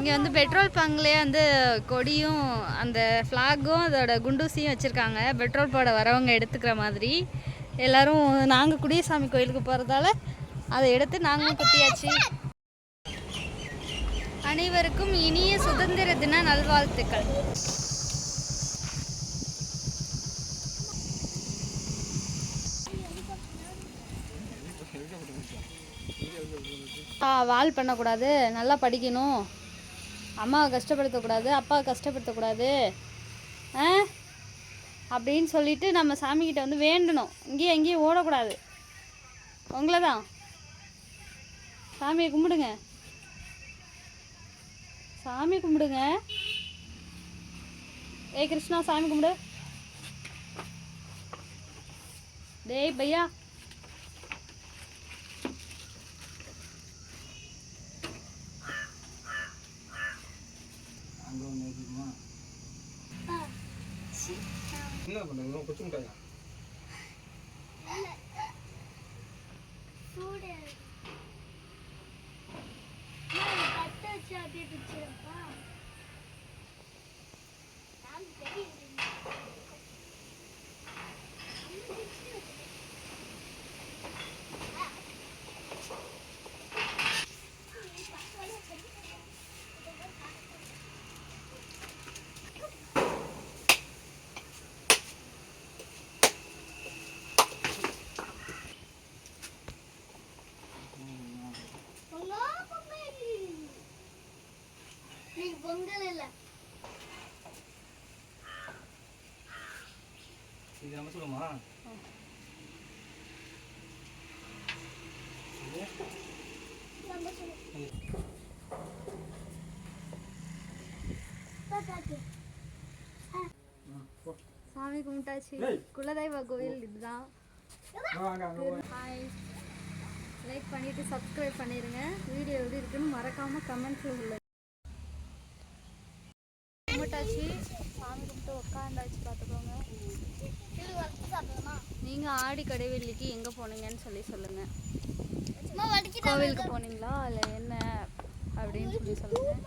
இங்கே வந்து பெட்ரோல் பங்க்லேயே வந்து கொடியும் அந்த ஃப்ளாகும் அதோட குண்டூசியும் வச்சுருக்காங்க. பெட்ரோல் போட வரவங்க எடுத்துக்கிற மாதிரி. எல்லாரும் நாங்கள் குடியசாமி கோயிலுக்கு போகிறதால அதை எடுத்து நாங்களும் குத்தியாச்சு. அனைவருக்கும் இனிய சுதந்திர தின நல்வாழ்த்துக்கள். ஆ வால் பண்ணக்கூடாது. நல்லா படிக்கணும். அம்மாவை கஷ்டப்படுத்தக்கூடாது அப்பாவை கஷ்டப்படுத்தக்கூடாது ஆ? அப்படின்னு சொல்லிட்டு நம்ம சாமிக்கிட்ட வந்து வேண்டணும். இங்கேயும் எங்கேயும் ஓடக்கூடாது. உங்களை தான் சாமியை கும்பிடுங்க. சாமி கும்பிடுங்க. ஏய் கிருஷ்ணா சாமி கும்பிடு. டேய் பையா. அங்கே என்ன பண்ணுங்க கொச்சு முட்டாயா பொங்கல் இல்ல. இது நம்ம சொல்லுமா? சாமி கும்பிட்டாச்சு. குலதெய்வ கோயில் இதுதான். லைக் பண்ணிட்டு சப்ஸ்கிரைப் பண்ணிடுங்க வீடியோ எப்படி இருக்குன்னு மறக்காம கமெண்ட்ஸில் சொல்லுங்க. கும்பிட்டாச்சு சாமி கும்பிட்டு உட்காந்தாச்சு பார்த்துக்கோங்க. நீங்கள் ஆடி கடைவெள்ளிக்கு எங்கே போனீங்கன்னு சொல்லி சொல்லுங்கள் கோவிலுக்கு போனீங்களா? இல்லை என்ன? அப்படின்னு சொல்லி சொல்லுங்கள்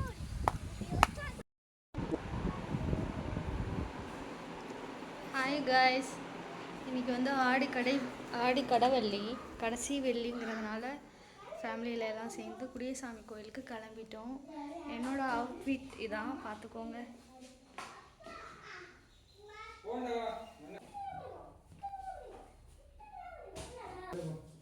ஹாய் காய்ஸ் இன்னைக்கு வந்து ஆடி கடை ஆடி கடவெள்ளி கடைசி வெள்ளிங்கிறதுனால ஃபேமிலியில் எல்லாம் சேர்ந்து குடியசாமி கோயிலுக்கு கிளம்பிட்டோம். என்னோட அவுட்ஃபிட் இதான். பார்த்துக்கோங்க. 네.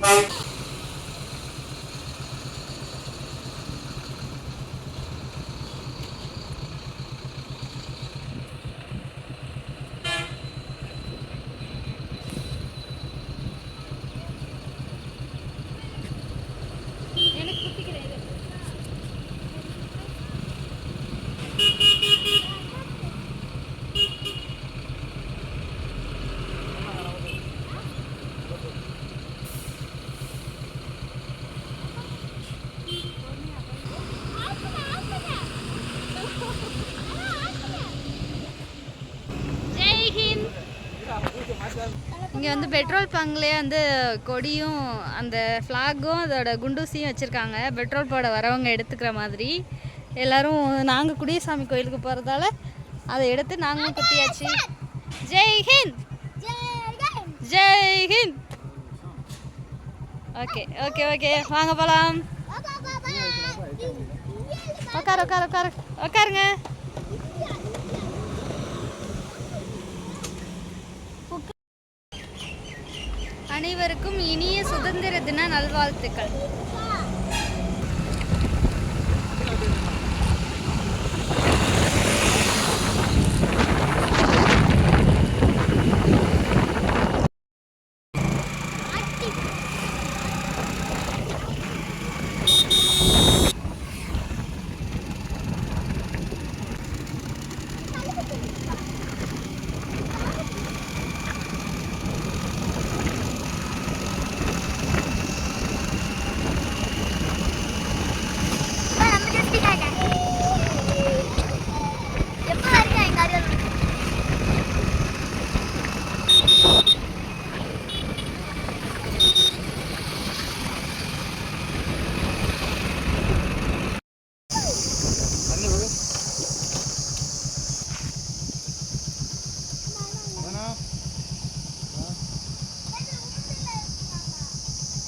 Bye. இங்கே வந்து பெட்ரோல் பங்க்லேயே வந்து கொடியும் அந்த ஃப்ளாகும் அதோட குண்டூசியும் வச்சுருக்காங்க. பெட்ரோல் போட வரவங்க எடுத்துக்கிற மாதிரி. எல்லோரும் நாங்கள் குடியசாமி கோயிலுக்கு போகிறதால அதை எடுத்து நாங்களும் குத்தியாச்சு Jai Hind! Jai Hind! Okay okay okay. வாங்க போகலாம் உட்காரு உட்காரு உட்காரு. உட்காருங்க அனைவருக்கும் இனிய சுதந்திர தின நல்வாழ்த்துக்கள் தண்ணி விடு வேணா ஆ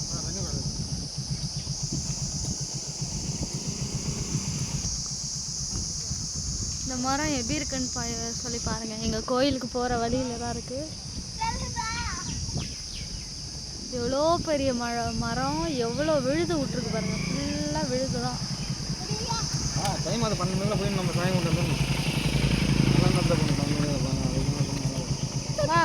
ஆ, தண்ணி விடு இந்த மரம் எப்படி இருக்குன்னு பா சொல்லி பாருங்க. எங்கள் கோயிலுக்கு போகிற வழியில தான் இருக்குது எவ்வளோ பெரிய மழ மரம் எவ்வளோ விழுது விட்ருக்கு பாருங்க. ஃபுல்லாக விழுது தான். டைம் அது பன்னெண்டு போய் நம்ம சாயம் கொண்டு வா.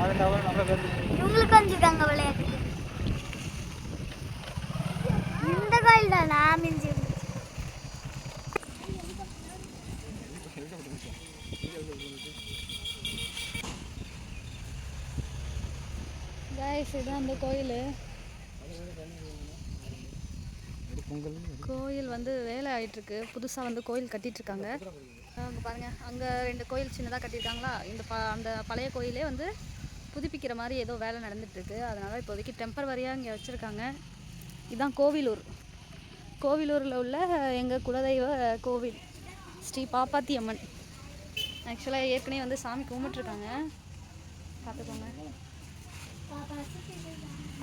இவங்களுக்கு வந்துருக்காங்க விளையாட்டு. இந்த கோயில் தான் மிஞ்சி கைஸ் இதுதான் அந்த கோயில். கோயில் வந்து வேலை ஆயிட்டிருக்கு. புதுசாக வந்து கோயில் கட்டிட்டு இருக்காங்க அங்கே பாருங்க அங்கே ரெண்டு கோயில் சின்னதாக கட்டியிருக்காங்களா? இந்த ப அந்த பழைய கோயிலே வந்து புதுப்பிக்கிற மாதிரி ஏதோ வேலை நடந்துட்டு அதனால் இப்போதைக்கு டெம்பரவரியாக இங்கே வச்சுருக்காங்க. இதுதான் கோவிலூர். கோவிலூரில் உள்ள எங்கள் குலதெய்வ கோவில் ஸ்ரீ பாப்பாத்தி அம்மன் ஆக்சுவலாக ஏற்கனவே வந்து சாமி கும்பிட்டுருக்காங்க. பார்த்துக்கோங்க.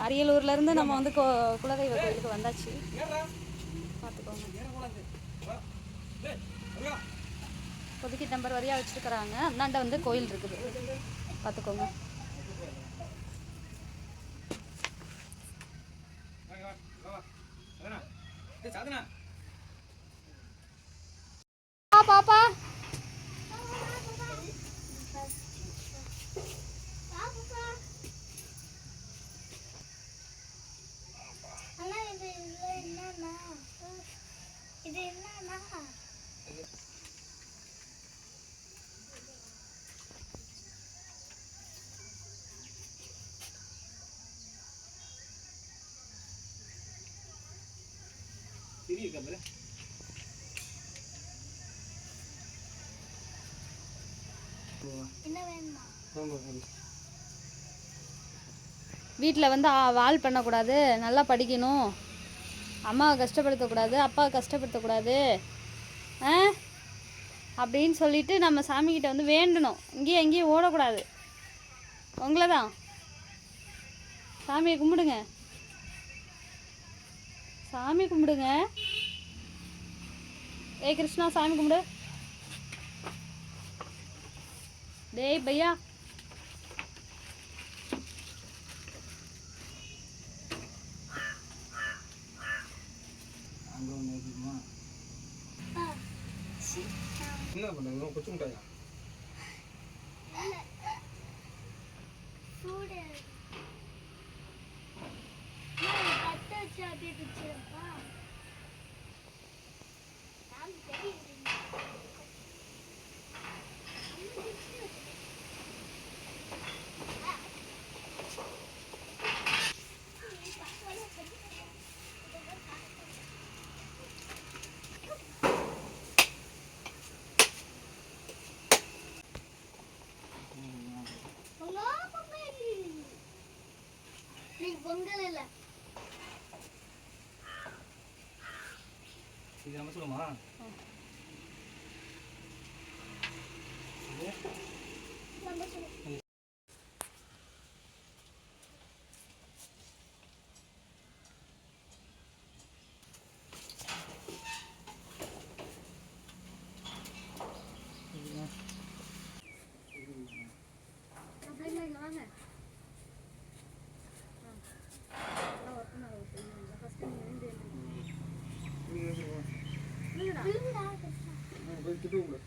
அரியலூர்லேருந்து நம்ம வந்து கோ குலதெய்வ கோயிலுக்கு வந்தாச்சு. பார்த்துக்கோங்க. இப்போதைக்கு டெம்பரவரியாக வச்சுருக்கிறாங்க. அந்தாண்ட வந்து கோயில் இருக்குது. பார்த்துக்கோங்க. 这咋的了 வீட்டில் வந்து வால் பண்ணக்கூடாது நல்லா படிக்கணும். அம்மாவை கஷ்டப்படுத்தக்கூடாது அப்பாவை கஷ்டப்படுத்தக்கூடாது ஆ? அப்படின்னு சொல்லிட்டு நம்ம சாமிக்கிட்ட வந்து வேண்டணும். இங்கேயும் எங்கேயும் ஓடக்கூடாது. உங்களை தான் சாமியை கும்பிடுங்க. சாமி கும்பிடுங்க. ஏ கிருஷ்ணா சாமி கும்பிடு. டேய் பையா அங்கே ஒன்று இருக்குமா அப்பா சி என்ன பண்ணுங்க கொச்சு முட்டாயா சூடு கட்ட வச்சு பொங்கல் இல்ல. இது நம்ம சொல்லுமா நம்ம சொல்லு வாங்க விழுந்தா கிருஷ்ணா போய் திட்டு விடு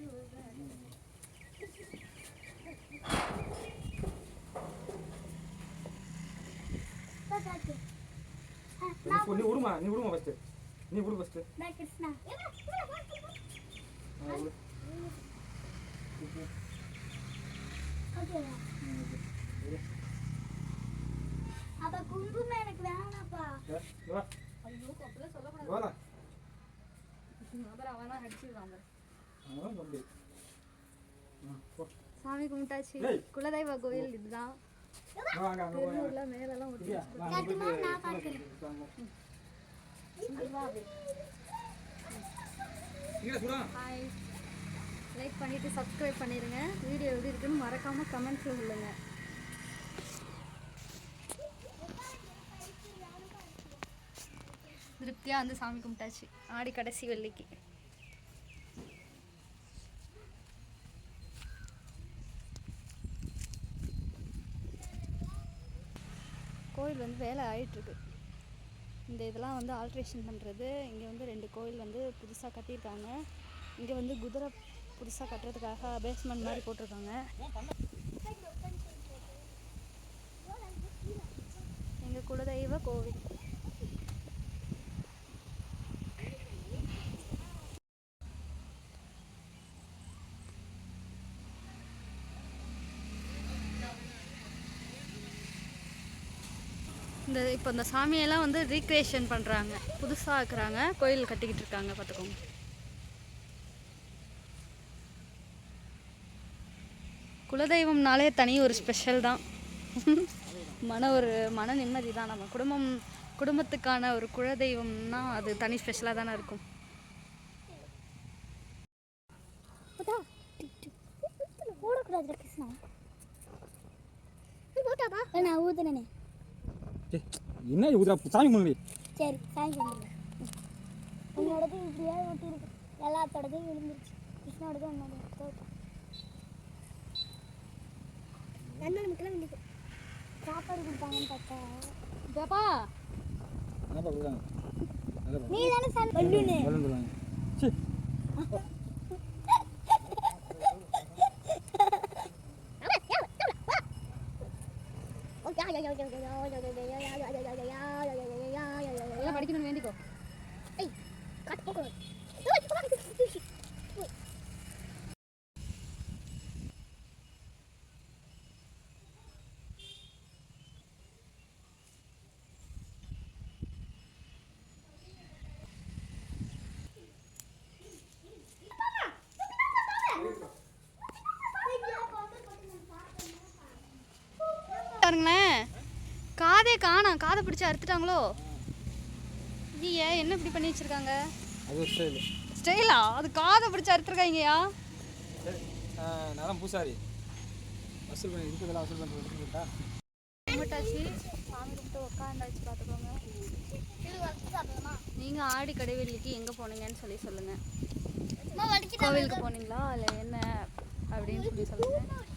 அப்பா காட்டு ஆ, நீ விடுமா நீ விடுமா ஃபஸ்ட்டு நீ விடு ஃபஸ்ட்டு அப்ப குங்குமம் எனக்கு வேணாப்பா வா ஐயோ அப்படிலாம் சொல்லக்கூடாது வாடா அப்புறம் அவனா அடிச்சுடுவாங்க அதான் தம்பி. சாமி கும்பிட்டாச்சு. குலதெய்வ கோயில் இதுதான் லைக் பண்ணிட்டு சப்ஸ்கிரைப் பண்ணிடுங்க வீடியோ எப்படி இருக்குன்னு மறக்காம கமெண்ட்ஸ் சொல்லுங்க. திருப்தியாக வந்து சாமி கும்பிட்டாச்சு. ஆடி கடைசி வெள்ளிக்கு. கோயில் வந்து வேலை ஆகிட்டுருக்கு இந்த இதெல்லாம் வந்து ஆல்ட்ரேஷன் பண்ணுறது இங்கே வந்து ரெண்டு கோயில் வந்து புதுசாக கட்டியிருக்காங்க. இங்கே வந்து குதிரை புதுசாக கட்டுறதுக்காக பேஸ்மெண்ட் மாதிரி போட்டிருக்காங்க. எங்கள் குலதெய்வ கோவில். இந்த இப்போ இந்த சாமியெல்லாம் வந்து ரீக்ரியேஷன் பண்ணுறாங்க புதுசாக ஆக்குறாங்க. கோயில் கட்டிக்கிட்டு இருக்காங்க பார்த்துக்கோங்க குலதெய்வம்னாலே தனி ஒரு ஸ்பெஷல் தான். மன ஒரு மன நிம்மதி தான் நம்ம. குடும்பம் குடும்பத்துக்கான ஒரு குலதெய்வம்னா அது தனி ஸ்பெஷலாக தானே இருக்கும். ஓடக்கூடாது கிருஷ்ணா. நான் ஊதுனே என்ன ஊதுறா சாமி முன்னாடி சரி சாமி கும்பிடுங்க உன்னோடது இப்படியே ஊட்டி இருக்கு. எல்லாத்தோடதும் விழுந்துருச்சு. கிருஷ்ணோடது உன்னோட தோட்டம் நண்பன் நமக்குலாம் விழுந்து சாப்பாடு கொடுப்பாங்கன்னு பார்த்தா. பாப்பா என்னப்பா கொடுக்குறாங்க நீ தானே சாமி பல்லுனு பலூன் சொல்லுவாங்க சரி காதே காணோம் காதை பிடிச்சி அறுத்துட்டாங்களோ? ஐய என்ன இப்படி பண்ணி வச்சிருக்காங்க? அது ஸ்டைல் ஸ்டைலா? அது காதை பிடிச்சி அறுத்துருக்காங்கயா நலம் பூசாரி. வசூல் பண்ணி இருக்கிறதெல்லாம் வசூல் எடுத்துக்கிட்டா கும்பிட்டாச்சு. சாமி கும்பிட்டு உட்காந்தாச்சு பார்த்துக்கோங்க. இது வச்சு சாப்பிடலாமா நீங்கள் ஆடி கடைவெளிக்கு எங்கே போனீங்கன்னு சொல்லி சொல்லுங்கள் கோவிலுக்கு போனீங்களா? இல்லை என்ன? அப்படின்னு சொல்லி சொல்லுங்கள்